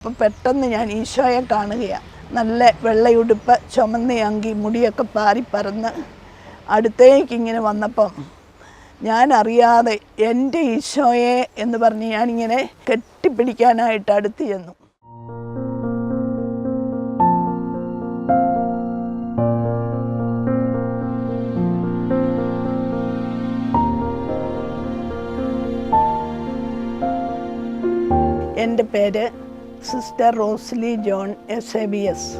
അപ്പം പെട്ടെന്ന് ഞാൻ ഈശോയെ കാണുകയാണ് നല്ല വെള്ളയുടുപ്പ് ചുമന്ന അങ്കി മുടിയൊക്കെ പാറി പറന്ന് അടുത്തേക്ക് ഇങ്ങനെ വന്നപ്പം ഞാൻ അറിയാതെ എന്റെ ഈശോയെ എന്ന് പറഞ്ഞ് ഞാനിങ്ങനെ കെട്ടിപ്പിടിക്കാനായിട്ട് അടുത്ത് ചെന്നു. എന്റെ പേര് sister Rosly John S A B S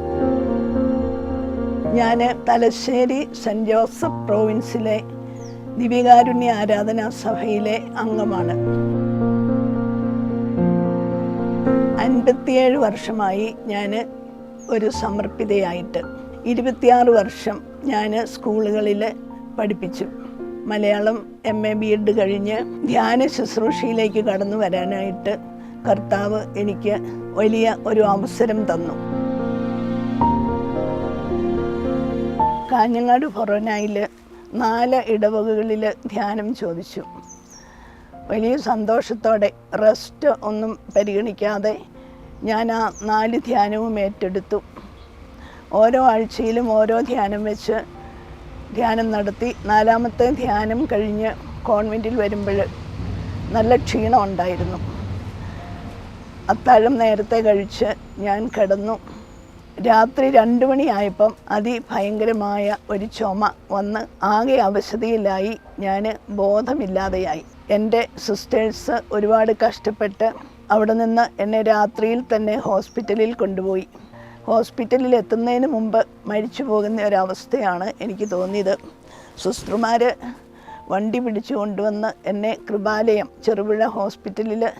ഞാൻ തലശ്ശേരി സെന്റ് ജോസഫ് പ്രോവിൻസിലെ ദിവികാരുണ്യ ആരാധനാ സഭയിലെ അംഗമാണ്. അൻപത്തിയേഴ് വർഷമായി ഞാൻ ഒരു സമർപ്പിതയായിട്ട്. ഇരുപത്തിയാറ് വർഷം ഞാൻ സ്കൂളുകളിൽ പഠിപ്പിച്ചു. Malayalam M A B Ed കഴിഞ്ഞ് ധ്യാന ശുശ്രൂഷയിലേക്ക് കടന്നു വരാനായിട്ട് കർത്താവ് എനിക്ക് വലിയ ഒരു അവസരം തന്നു. കാഞ്ഞങ്ങാട് ഫൊറോനായിൽ നാല് ഇടവകകളിൽ ധ്യാനം ചോദിച്ചു. വലിയ സന്തോഷത്തോടെ റെസ്റ്റ് ഒന്നും പരിഗണിക്കാതെ ഞാൻ ആ നാല് ധ്യാനവും ഏറ്റെടുത്തു. ഓരോ ആഴ്ചയിലും ഓരോ ധ്യാനം വെച്ച് ധ്യാനം നടത്തി നാലാമത്തെ ധ്യാനം കഴിഞ്ഞ് കോൺവെന്റിൽ വരുമ്പോൾ നല്ല ക്ഷീണം ഉണ്ടായിരുന്നു. അത്താഴം നേരത്തെ കഴിച്ച് ഞാൻ കിടന്നു. രാത്രി രണ്ട് മണിയായപ്പം അതിഭയങ്കരമായ ഒരു ചുമ വന്ന് ആകെ അവശതയിലായി. ഞാൻ ബോധമില്ലാതെയായി. എന്റെ സിസ്റ്റേഴ്സ് ഒരുപാട് കഷ്ടപ്പെട്ട് അവിടെ നിന്ന് എന്നെ രാത്രിയിൽ തന്നെ ഹോസ്പിറ്റലിൽ കൊണ്ടുപോയി. ഹോസ്പിറ്റലിൽ എത്തുന്നതിന് മുമ്പ് മരിച്ചു പോകുന്ന ഒരവസ്ഥയാണ് എനിക്ക് തോന്നിയത്. സിസ്റ്റർമാർ വണ്ടി പിടിച്ചു കൊണ്ടുവന്ന് എന്നെ കൃപാലയം ചെറുപുഴ ഹോസ്പിറ്റലിൽ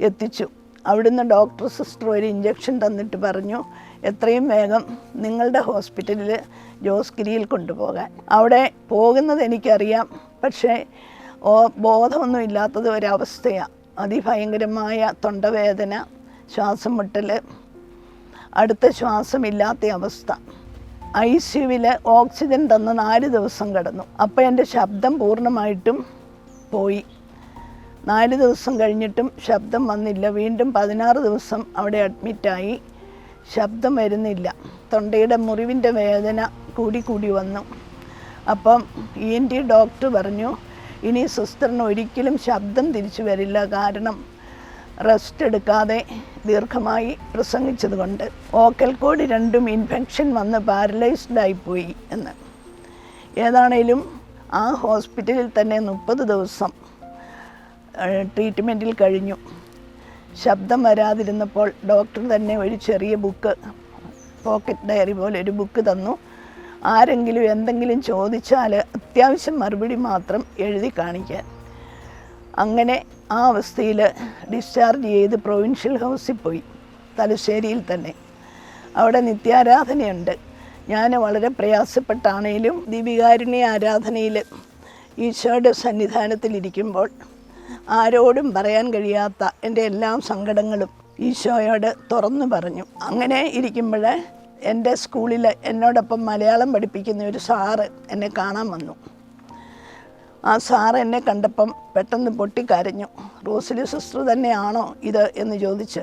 എത്തിച്ചു. അവിടുന്ന് ഡോക്ടർ സിസ്റ്റർ ഒരു ഇഞ്ചക്ഷൻ തന്നിട്ട് പറഞ്ഞു എത്രയും വേഗം നിങ്ങളുടെ ഹോസ്പിറ്റലിൽ ജോസ്ഗിരിയിൽ കൊണ്ടുപോകാൻ. അവിടെ പോകുന്നത് എനിക്കറിയാം പക്ഷേ ബോധമൊന്നും ഇല്ലാത്തത് ഒരവസ്ഥയാണ് അതിഭയങ്കരമായ തൊണ്ടവേദന ശ്വാസം മുട്ടൽ അടുത്ത ശ്വാസമില്ലാത്ത അവസ്ഥ. ഐ സിയുവിൽ ഓക്സിജൻ തന്ന നാല് ദിവസം കടന്നു. അപ്പോൾ എന്റെ ശബ്ദം പൂർണമായിട്ടും പോയി. നാല് ദിവസം കഴിഞ്ഞിട്ടും ശബ്ദം വന്നില്ല. വീണ്ടും പതിനാറ് ദിവസം അവിടെ അഡ്മിറ്റായി. ശബ്ദം വരുന്നില്ല. തൊണ്ടയുടെ മുറിവിന്റെ വേദന കൂടി കൂടി വന്നു. അപ്പം ഇ എൻ ടി ഡോക്ടർ പറഞ്ഞു ഇനി സിസ്റ്ററിന് ഒരിക്കലും ശബ്ദം തിരിച്ചു വരില്ല. കാരണം റെസ്റ്റ് എടുക്കാതെ ദീർഘമായി പ്രസംഗിച്ചതുകൊണ്ട് ഓക്കൽ കോഡ് രണ്ടും ഇൻഫെക്ഷൻ വന്ന് പാരലൈസ്ഡ് ആയിപ്പോയി എന്ന്. ഏതാണേലും ആ ഹോസ്പിറ്റലിൽ തന്നെ മുപ്പത് ദിവസം ട്രീറ്റ്മെന്റിൽ കഴിഞ്ഞു. ശബ്ദം വരാതിരുന്നപ്പോൾ ഡോക്ടർ തന്നെ ഒരു ചെറിയ ബുക്ക് പോക്കറ്റ് ഡയറി പോലെ ഒരു ബുക്ക് തന്നു. ആരെങ്കിലും എന്തെങ്കിലും ചോദിച്ചാൽ അത്യാവശ്യം മറുപടി മാത്രം എഴുതി കാണിക്കാൻ. അങ്ങനെ ആ അവസ്ഥയിൽ ഡിസ്ചാർജ് ചെയ്ത് പ്രൊവിൻഷ്യൽ ഹൗസിൽ പോയി തലശ്ശേരിയിൽ തന്നെ. അവിടെ നിത്യാരാധനയുണ്ട്. ഞാൻ വളരെ പ്രയാസപ്പെട്ടാണേലും ദീപികാരുണ്യ ആരാധനയിൽ ഈശോയുടെ സന്നിധാനത്തിലിരിക്കുമ്പോൾ ആരോടും പറയാൻ കഴിയാത്ത എന്റെ എല്ലാ സങ്കടങ്ങളും ഈശോയോട് തുറന്നു പറഞ്ഞു. അങ്ങനെ ഇരിക്കുമ്പോൾ എന്റെ സ്കൂളിൽ എന്നോടൊപ്പം മലയാളം പഠിപ്പിക്കുന്ന ഒരു സാറ് എന്നെ കാണാൻ വന്നു. ആ സാറ് എന്നെ കണ്ടപ്പം പെട്ടെന്ന് പൊട്ടിക്കരഞ്ഞു. റോസിലി സിസ്റ്റർ തന്നെയാണോ ഇത് എന്ന് ചോദിച്ച്.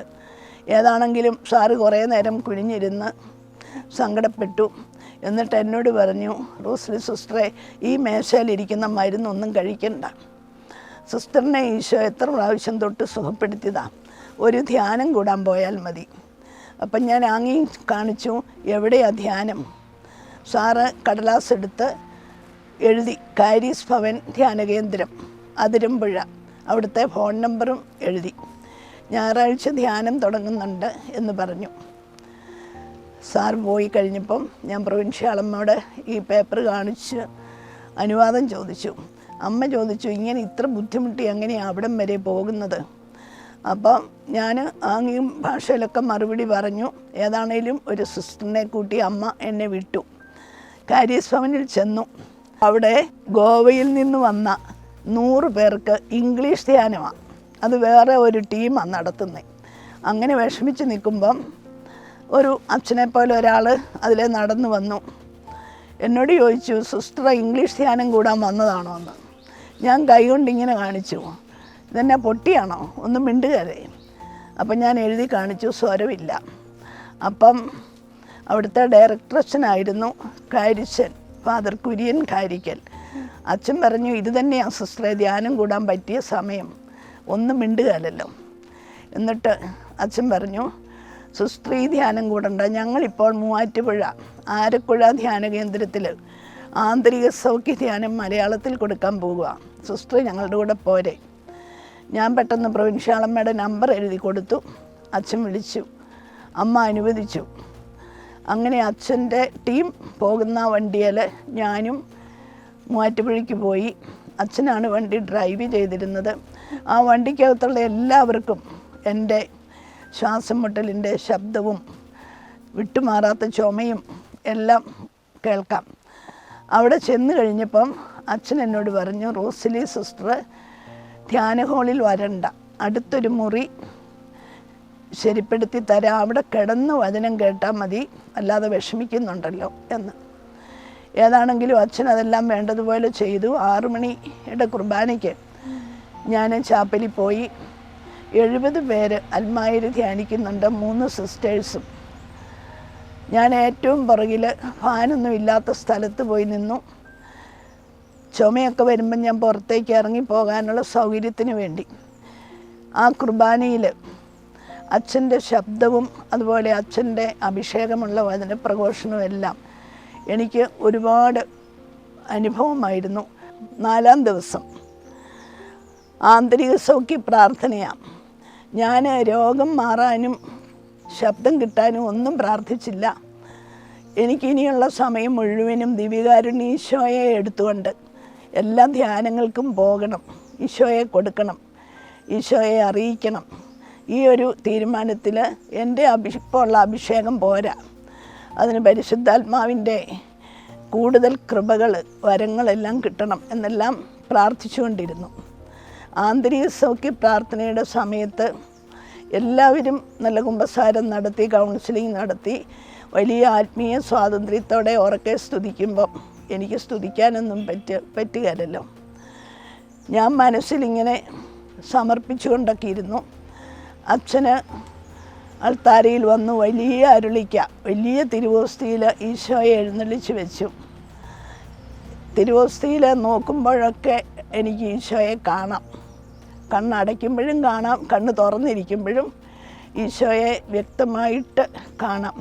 ഏതാണെങ്കിലും സാറ് കുറേ നേരം കുനിഞ്ഞിരുന്ന് സങ്കടപ്പെട്ടു. എന്നിട്ട് എന്നോട് പറഞ്ഞു റോസിലി സിസ്റ്ററെ ഈ മേശയിലിരിക്കുന്ന മരുന്നൊന്നും കഴിക്കണ്ട. സിസ്റ്ററിനെ ഈശോ എത്ര പ്രാവശ്യം തൊട്ട് സുഖപ്പെടുത്തിയതാ? ഒരു ധ്യാനം കൂടാൻ പോയാൽ മതി. അപ്പം ഞാൻ ആങ്ങി കാണിച്ചു എവിടെയാണ് ധ്യാനം? സാറ് കടലാസ് എടുത്ത് എഴുതി കാരീസ് ഭവൻ ധ്യാന കേന്ദ്രം അതിരമ്പുഴ. അവിടുത്തെ ഫോൺ നമ്പറും എഴുതി. ഞായറാഴ്ച ധ്യാനം തുടങ്ങുന്നുണ്ട് എന്ന് പറഞ്ഞു. സാർ പോയി കഴിഞ്ഞപ്പം ഞാൻ പ്രൊവിൻഷ്യാളമ്മയോട് ഈ പേപ്പർ കാണിച്ച് അനുവാദം ചോദിച്ചു. അമ്മ ചോദിച്ചു ഇങ്ങനെ ഇത്ര ബുദ്ധിമുട്ടി എങ്ങനെയാണ് അവിടം വരെ പോകുന്നത്? അപ്പം ഞാൻ ആംഗ്യം ഭാഷയിലൊക്കെ മറുപടി പറഞ്ഞു. ഏതാണേലും ഒരു സിസ്റ്ററിനെ കൂട്ടി അമ്മ എന്നെ വിട്ടു. കാരിസ്വനിൽ ചെന്നു. അവിടെ ഗോവയിൽ നിന്ന് വന്ന നൂറ് പേർക്ക് ഇംഗ്ലീഷ് ധ്യാനമാണ് അത് വേറെ ഒരു ടീമാണ് നടത്തുന്നത് അങ്ങനെ വിഷമിച്ച് നിൽക്കുമ്പം ഒരു അച്ഛനെ പോലെ ഒരാൾ അതിലേ നടന്നു വന്നു. എന്നോട് ചോദിച്ചു സിസ്റ്റർ ഇംഗ്ലീഷ് ധ്യാനം കൂടാൻ വന്നതാണോ? എന്ന്. ഞാൻ കൈകൊണ്ട് ഇങ്ങനെ കാണിച്ചു. ഇതെന്നെ പൊട്ടിയാണോ? ഒന്നും മിണ്ടുകയല്ലേ അപ്പം ഞാൻ എഴുതി കാണിച്ചു സ്വരമില്ല. അപ്പം അവിടുത്തെ ഡയറക്ടറച്ഛനായിരുന്നു കാരിച്ചൻ ഫാദർ കുര്യൻ കാരിക്കൽ അച്ഛൻ പറഞ്ഞു ഇത് തന്നെയാണ് സിസ്റ്ററെ ധ്യാനം കൂടാൻ പറ്റിയ സമയം. ഒന്നും മിണ്ടുകയല്ലോ എന്നിട്ട് അച്ഛൻ പറഞ്ഞു സുസ്ത്രീ ധ്യാനം കൂടണ്ട. ഞങ്ങളിപ്പോൾ മൂവാറ്റുപുഴ ആരക്കുഴ ധ്യാന കേന്ദ്രത്തിൽ ആന്തരിക സൗഖ്യധ്യാനം മലയാളത്തിൽ കൊടുക്കാൻ പോകുക സിസ്റ്റർ ഞങ്ങളുടെ കൂടെ പോരെ. ഞാൻ പെട്ടെന്ന് പ്രവിൻഷാളമ്മയുടെ നമ്പർ എഴുതി കൊടുത്തു. അച്ഛൻ വിളിച്ചു. അമ്മ അനുവദിച്ചു. അങ്ങനെ അച്ഛന്റെ ടീം പോകുന്ന വണ്ടിയിൽ ഞാനും മൂവാറ്റുപുഴയ്ക്ക് പോയി. അച്ഛനാണ് വണ്ടി ഡ്രൈവ് ചെയ്തിരുന്നത്. ആ വണ്ടിക്കകത്തുള്ള എല്ലാവർക്കും എന്റെ ശ്വാസം മുട്ടലിന്റെ ശബ്ദവും വിട്ടുമാറാത്ത ചുമയും എല്ലാം കേൾക്കാം. അവിടെ ചെന്ന് കഴിഞ്ഞപ്പം അച്ഛൻ എന്നോട് പറഞ്ഞു റോസിലി സിസ്റ്റർ ധ്യാന ഹോളിൽ വരണ്ട. അടുത്തൊരു മുറി ശരിപ്പെടുത്തി തരാം. അവിടെ കിടന്ന് വചനം കേട്ടാൽ മതി. അല്ലാതെ വിഷമിക്കുന്നുണ്ടല്ലോ എന്ന്. ഏതാണെങ്കിലും അച്ഛൻ അതെല്ലാം വേണ്ടതുപോലെ ചെയ്തു. ആറു മണിയുടെ കുർബാനയ്ക്ക് ഞാൻ ചാപ്പലിൽ പോയി. എഴുപത് പേര് അൽമായിൽ ധ്യാനിക്കുന്നുണ്ട്. മൂന്ന് സിസ്റ്റേഴ്സും. ഞാൻ ഏറ്റവും പുറകിൽ ഫാനൊന്നും ഇല്ലാത്ത സ്ഥലത്ത് പോയി നിന്നു. ചുമയൊക്കെ വരുമ്പം ഞാൻ പുറത്തേക്ക് ഇറങ്ങി പോകാനുള്ള സൗകര്യത്തിന് വേണ്ടി. ആ കുർബാനയിൽ അച്ഛന്റെ ശബ്ദവും അതുപോലെ അച്ഛന്റെ അഭിഷേകമുള്ള വചന പ്രഘോഷണവും എല്ലാം എനിക്ക് ഒരുപാട് അനുഭവമായിരുന്നു. നാലാം ദിവസം. ആന്തരിക സൗഖ്യ പ്രാർത്ഥനയാണ് ഞാൻ രോഗം മാറാനും ശബ്ദം കിട്ടാനും ഒന്നും പ്രാർത്ഥിച്ചില്ല. എനിക്കിനിയുള്ള സമയം മുഴുവനും ദിവികാരുണീശോയെ എടുത്തുകൊണ്ട് എല്ലാ ധ്യാനങ്ങൾക്കും പോകണം. ഈശോയെ കൊടുക്കണം. ഈശോയെ അറിയിക്കണം. ഈ ഒരു തീരുമാനത്തിൽ എന്റെ അഭി അഭിഷേകം പോരാ. അതിന് പരിശുദ്ധാത്മാവിന്റെ കൂടുതൽ കൃപകൾ വരങ്ങളെല്ലാം കിട്ടണം എന്നെല്ലാം പ്രാർത്ഥിച്ചുകൊണ്ടിരുന്നു. ആന്തരിക സൗഖ്യ പ്രാർത്ഥനയുടെ സമയത്ത് എല്ലാവരും നല്ല കുമ്പസാരം നടത്തി കൗൺസിലിംഗ് നടത്തി വലിയ ആത്മീയ സ്വാതന്ത്ര്യത്തോടെ ഉറക്കെ സ്തുതിക്കുമ്പം എനിക്ക് സ്തുതിക്കാനൊന്നും പറ്റ പറ്റുകയല്ലോ ഞാൻ മനസ്സിലിങ്ങനെ സമർപ്പിച്ചുകൊണ്ടൊക്കെ ഇരുന്നു അച്ഛന് അൾത്താരയിൽ വന്നു വലിയ അരുളിക്ക വലിയ തിരുവോസ്തിയിൽ ഈശോയെ എഴുന്നള്ളിച്ച് വെച്ചു. തിരുവോസ്തിയിൽ നോക്കുമ്പോഴൊക്കെ എനിക്ക് ഈശോയെ കാണാം. കണ്ണടയ്ക്കുമ്പോഴും കാണാം കണ്ണ് തുറന്നിരിക്കുമ്പോഴും ഈശോയെ വ്യക്തമായിട്ട് കാണാം.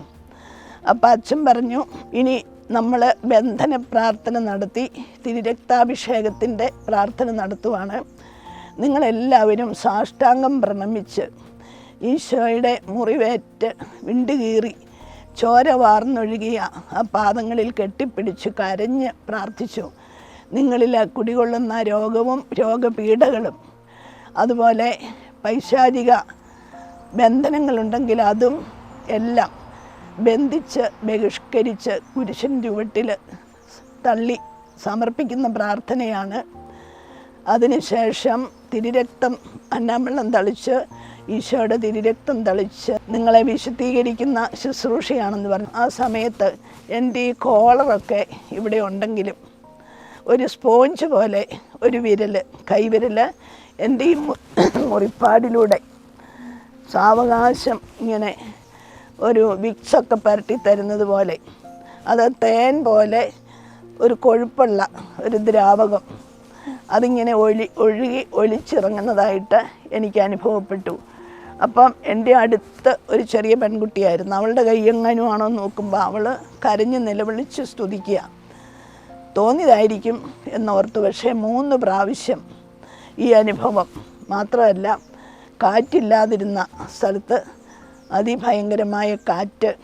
അപ്പം അച്ഛൻ പറഞ്ഞു ഇനി നമ്മൾ ബന്ധന പ്രാർത്ഥന നടത്തി തിരുരക്താഭിഷേകത്തിന്റെ പ്രാർത്ഥന നടത്തുവാണ്. നിങ്ങളെല്ലാവരും സാഷ്ടാംഗം പ്രണമിച്ച് ഈശോയുടെ മുറിവേറ്റ് വിണ്ടുകീറി ചോര വാർന്നൊഴുകിയ ആ പാദങ്ങളിൽ കെട്ടിപ്പിടിച്ച് കരഞ്ഞ് പ്രാർത്ഥിച്ചു. നിങ്ങളിൽ കുടികൊള്ളുന്ന രോഗവും രോഗപീഠകളും അതുപോലെ പൈശാചിക ബന്ധനങ്ങളുണ്ടെങ്കിൽ അതും എല്ലാം ബന്ധിച്ച് ബഹിഷ്കരിച്ച് കുരിശൻ ചുവട്ടിൽ തള്ളി സമർപ്പിക്കുന്ന പ്രാർത്ഥനയാണ്. അതിനുശേഷം തിരിരക്തം അന്നാമ്പള്ളം തളിച്ച് ഈശോയുടെ തിരിരക്തം തളിച്ച് നിങ്ങളെ വിശുദ്ധീകരിക്കുന്ന ശുശ്രൂഷയാണെന്ന് പറഞ്ഞു. ആ സമയത്ത് എന്റെ ഈ കോളറൊക്കെ ഇവിടെ ഉണ്ടെങ്കിലും ഒരു സ്പോഞ്ച് പോലെ ഒരു വിരൽ കൈവിരൽ എന്റെ ഈ മുറിപ്പാടിലൂടെ സാവകാശം ഇങ്ങനെ ഒരു വിക്സൊക്കെ പരട്ടി തരുന്നത് പോലെ അത് തേൻ പോലെ ഒരു കൊഴുപ്പുള്ള ഒരു ദ്രാവകം അതിങ്ങനെ ഒഴി ഒഴുകി ഒലിച്ചിറങ്ങുന്നതായിട്ട് എനിക്ക് അനുഭവപ്പെട്ടു. അപ്പം എന്റെ അടുത്ത് ഒരു ചെറിയ പെൺകുട്ടിയായിരുന്നു. അവളുടെ കൈ ആണോ നോക്കുമ്പോൾ അവൾ കരഞ്ഞ് നിലവിളിച്ച് സ്തുതിക്കുക. തോന്നിയതായിരിക്കും എന്നോർത്ത്. പക്ഷേ മൂന്ന് പ്രാവശ്യം ഈ അനുഭവം മാത്രമല്ല കാറ്റില്ലാതിരുന്ന സ്ഥലത്ത് അതിഭയങ്കരമായ കാറ്റ്.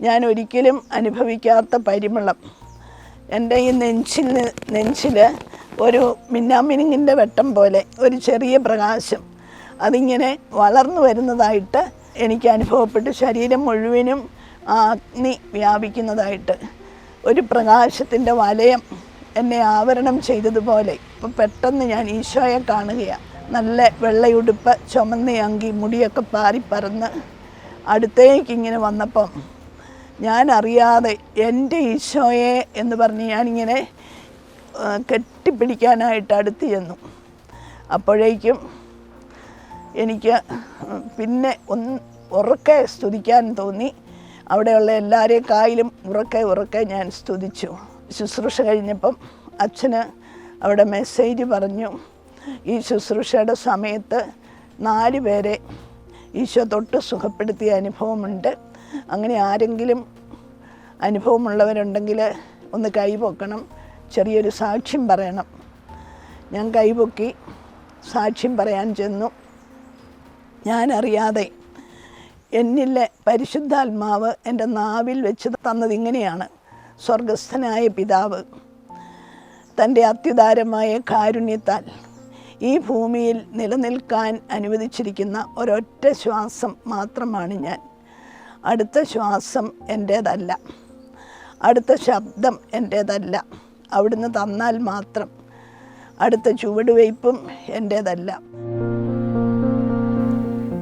ഞാൻ ഒരിക്കലും അനുഭവിക്കാത്ത പരിമളം. എന്റെ ഈ നെഞ്ചിൽ നെഞ്ചിൽ ഒരു മിന്നാമിനുങ്ങിന്റെ വെട്ടം പോലെ ഒരു ചെറിയ പ്രകാശം അതിങ്ങനെ വളർന്നു വരുന്നതായിട്ട് എനിക്ക് അനുഭവപ്പെട്ടു. ശരീരം മുഴുവനും അഗ്നി വ്യാപിക്കുന്നതായിട്ട് ഒരു പ്രകാശത്തിന്റെ വലയം എന്നെ ആവരണം ചെയ്തതുപോലെ ഇപ്പം പെട്ടെന്ന് ഞാൻ ഈശോയെ കാണുകയാണ്. നല്ല വെള്ളയുടുപ്പ് ചുമന്ന അങ്കി മുടിയൊക്കെ പാറി പറന്ന് അടുത്തേക്ക് ഇങ്ങനെ വന്നപ്പം ഞാൻ അറിയാതെ എന്റെ ഈശോയെ എന്ന് പറഞ്ഞ് ഞാനിങ്ങനെ കെട്ടിപ്പിടിക്കാനായിട്ട് അടുത്ത് ചെന്നു. അപ്പോഴേക്കും എനിക്ക് പിന്നെ ഒന്ന് ഉറക്കെ സ്തുതിക്കാൻ തോന്നി. അവിടെയുള്ള എല്ലാവരെയും കായിലും ഉറക്കെ ഉറക്കെ ഞാൻ സ്തുതിച്ചു. ശുശ്രൂഷ കഴിഞ്ഞപ്പം അച്ഛന് അവിടെ മെസ്സേജ് പറഞ്ഞു. ഈ ശുശ്രൂഷയുടെ സമയത്ത് നാല് പേരെ ഈശോ തൊട്ട് സുഖപ്പെടുത്തിയ അനുഭവമുണ്ട്. അങ്ങനെ ആരെങ്കിലും അനുഭവമുള്ളവരുണ്ടെങ്കിൽ ഒന്ന് കൈപൊക്കണം ചെറിയൊരു സാക്ഷ്യം പറയണം. ഞാൻ കൈപൊക്കി സാക്ഷ്യം പറയാൻ ചെന്നു. ഞാനറിയാതെ എന്നിലെ പരിശുദ്ധാത്മാവ് എന്റെ നാവിൽ വെച്ച് തന്നത് ഇങ്ങനെയാണ്. സ്വർഗസ്ഥനായ പിതാവ് തന്റെ അത്യുദാരമായ കാരുണ്യത്താൽ ഈ ഭൂമിയിൽ നിലനിൽക്കാൻ അനുവദിച്ചിരിക്കുന്ന ഒരൊറ്റ ശ്വാസം മാത്രമാണ് ഞാൻ. അടുത്ത ശ്വാസം എന്റേതല്ല. അടുത്ത ശബ്ദം എന്റേതല്ല. അവിടുന്ന് തന്നാൽ മാത്രം. അടുത്ത ചുവടുവയ്പ്പും എന്റേതല്ല.